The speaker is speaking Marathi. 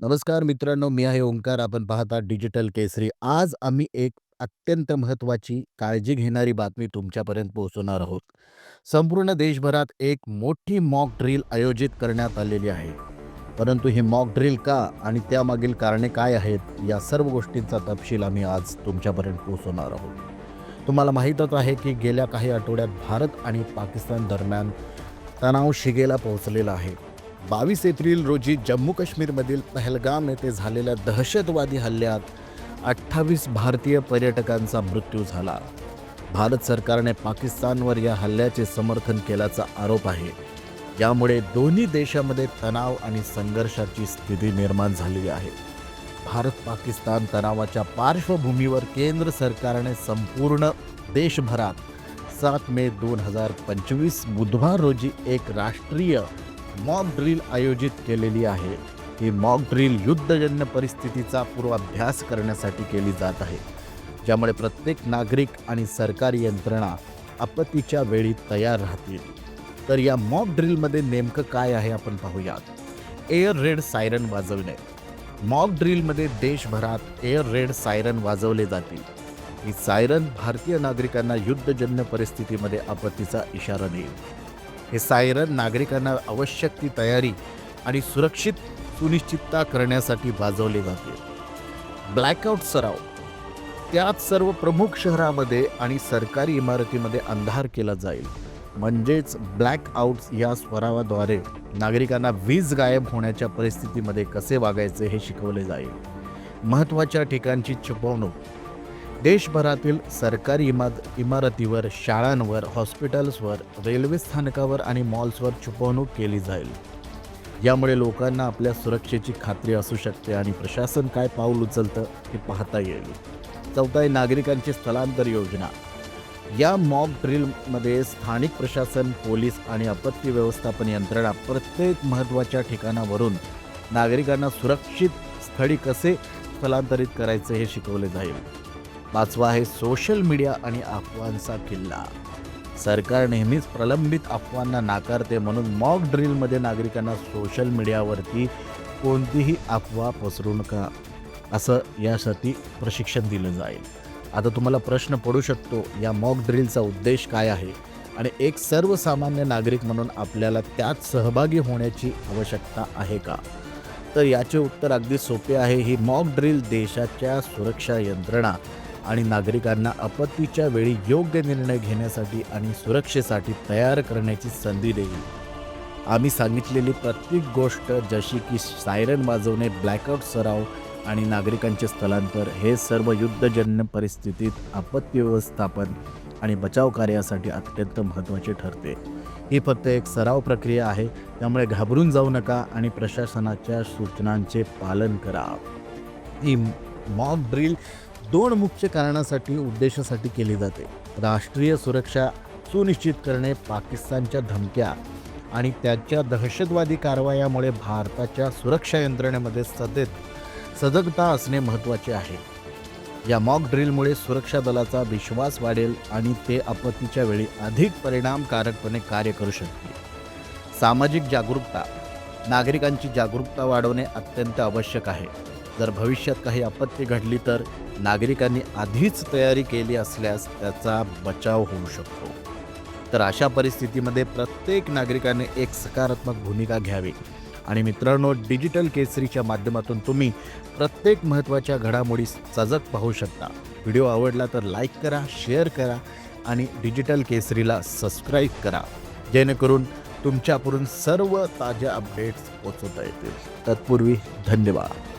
नमस्कार मित्रांनो, मी आहे ओंकार. आपण पाहता डिजिटल केसरी. आज आम्ही एक अत्यंत महत्त्वाची, काळजी घेणारी बातमी तुमच्यापर्यंत पोहोचवणार आहोत. संपूर्ण देशभरात एक मोठी मॉक ड्रिल आयोजित करण्यात आलेली आहे. परंतु ही मॉक ड्रिल का आणि त्यामागील कारणे काय आहेत, या सर्व गोष्टींचा तपशील आम्ही आज तुमच्यापर्यंत पोहोचवणार आहोत. तुम्हाला माहीतच आहे की गेल्या काही आठवड्यात भारत आणि पाकिस्तान दरम्यान तणाव शिगेला पोहोचलेला आहे. बावीस एप्रिल रोजी जम्मू काश्मीरमधील पहलगाम येथे झालेल्या दहशतवादी हल्ल्यात अठ्ठावीस भारतीय पर्यटकांचा मृत्यू झाला. भारत सरकारने पाकिस्तानवर या हल्ल्याचे समर्थन केल्याचा आरोप आहे. यामुळे दोन्ही देशामध्ये तणाव आणि संघर्षाची स्थिती निर्माण झालेली आहे. भारत पाकिस्तान तणावाच्या पार्श्वभूमीवर केंद्र सरकारने संपूर्ण देशभरात सात मे दोन हजार पंचवीस बुधवार रोजी एक राष्ट्रीय मॉक ड्रिल आयोजित केलेली आहे. ही मॉक ड्रिल युद्धजन्य परिस्थितीचा पूर्वाभ्यास करण्यासाठी केली जात आहे. ज्यामुळे प्रत्येक नागरिक आणि सरकारी यंत्रणा आपत्तीच्या वेळी तयार राहतील. तर या मॉक ड्रिलमध्ये नेमकं काय आहे आपण पाहूयात. एअर रेड सायरन वाजवणे. मॉक ड्रिलमध्ये देशभरात एअर रेड सायरन वाजवले जातील. ही सायरन भारतीय नागरिकांना युद्धजन्य परिस्थितीमध्ये आपत्तीचा इशारा देईल. हे सायरन नागरिकांना आवश्यक ती तयारी आणि सुरक्षित सुनिश्चितता करण्यासाठी वाजवले जाते. ब्लॅकआउट सराव. त्यात सर्व प्रमुख शहरामध्ये आणि सरकारी इमारतीमध्ये अंधार केला जाईल. म्हणजेच ब्लॅकआउट्स या स्वरावाद्वारे नागरिकांना वीज गायब होण्याच्या परिस्थितीमध्ये कसे वागायचे हे शिकवले जाईल. महत्त्वाच्या ठिकाणची छुपवणूक. देशभरातील सरकारी इमारत इमारतीवर शाळांवर हॉस्पिटल्सवर रेल्वे स्थानकावर आणि मॉल्सवर छुपवणूक केली जाईल. यामुळे लोकांना आपल्या सुरक्षेची खात्री असू शकते आणि प्रशासन काय पाऊल उचलतं हे पाहता येईल. चौथा आहे नागरिकांची स्थलांतर योजना. या मॉक ड्रिलमध्ये स्थानिक प्रशासन पोलीस आणि आपत्ती व्यवस्थापन यंत्रणा प्रत्येक महत्त्वाच्या ठिकाणावरून नागरिकांना सुरक्षित स्थळी कसे स्थलांतरित करायचे हे शिकवले जाईल. पाचवा आहे सोशल मीडिया आणि अफवांचा किल्ला. सरकार नेहमीच प्रलंबित अफवांना नाकारते म्हणून मॉक ड्रिलमध्ये नागरिकांना सोशल मीडियावरती कोणतीही अफवा पसरू नका असं यासाठी प्रशिक्षण दिलं जाईल. आता तुम्हाला प्रश्न पडू शकतो या मॉक ड्रिलचा उद्देश काय आहे? आणि एक सर्वसामान्य नागरिक म्हणून आपल्याला त्यात सहभागी होण्याची आवश्यकता आहे का? तर याचे उत्तर अगदी सोपे आहे ही मॉक ड्रिल देशाच्या सुरक्षा यंत्रणा. आणि नागरिकांना आपत्तीच्या वेळी योग्य निर्णय घेण्यासाठी आणि सुरक्षेसाठी तयार करण्याची संधी देईल. आम्ही सांगितलेली प्रत्येक गोष्ट जशी की सायरन वाजवणे ब्लॅकआउट सराव आणि नागरिकांचे स्थलांतर हे सर्व युद्धजन्य परिस्थितीत आपत्ती व्यवस्थापन आणि बचाव कार्यासाठी अत्यंत महत्त्वाचे ठरते. ही फक्त एक सराव प्रक्रिया आहे त्यामुळे घाबरून जाऊ नका आणि प्रशासनाच्या सूचनांचे पालन करा. ही मॉक ड्रिल दोन मुख्य कारणासाठी उद्देशासाठी केली जाते. राष्ट्रीय सुरक्षा सुनिश्चित करणे पाकिस्तानच्या धमक्या आणि त्याच्या दहशतवादी कारवायामुळे भारताच्या सुरक्षा यंत्रणेमध्ये सतत सजगता असणे महत्त्वाचे आहे. या मॉक ड्रिलमुळे सुरक्षा दलाचा विश्वास वाढेल आणि ते आपत्तीच्या वेळी अधिक परिणामकारकपणे कार्य करू शकतील. सामाजिक जागरूकता नागरिकांची जागरूकता वाढवणे अत्यंत आवश्यक आहे. जर भविष्यात काही आपत्ती घडली तर नागरिकांनी आधीच तयारी केली असल्यास त्याचा बचाव होऊ शकतो. तर अशा परिस्थितीमध्ये प्रत्येक नागरिकाने एक सकारात्मक भूमिका घ्यावी. आणि मित्रांनो डिजिटल केसरीच्या माध्यमातून तुम्ही प्रत्येक महत्त्वाच्या घडामोडी सजग पाहू शकता. व्हिडिओ आवडला तर लाईक करा शेअर करा आणि डिजिटल केसरीला सबस्क्राईब करा. जेणेकरून तुमच्याकडून सर्व ताज्या अपडेट्स पोचवता येतील. तत्पूर्वी धन्यवाद.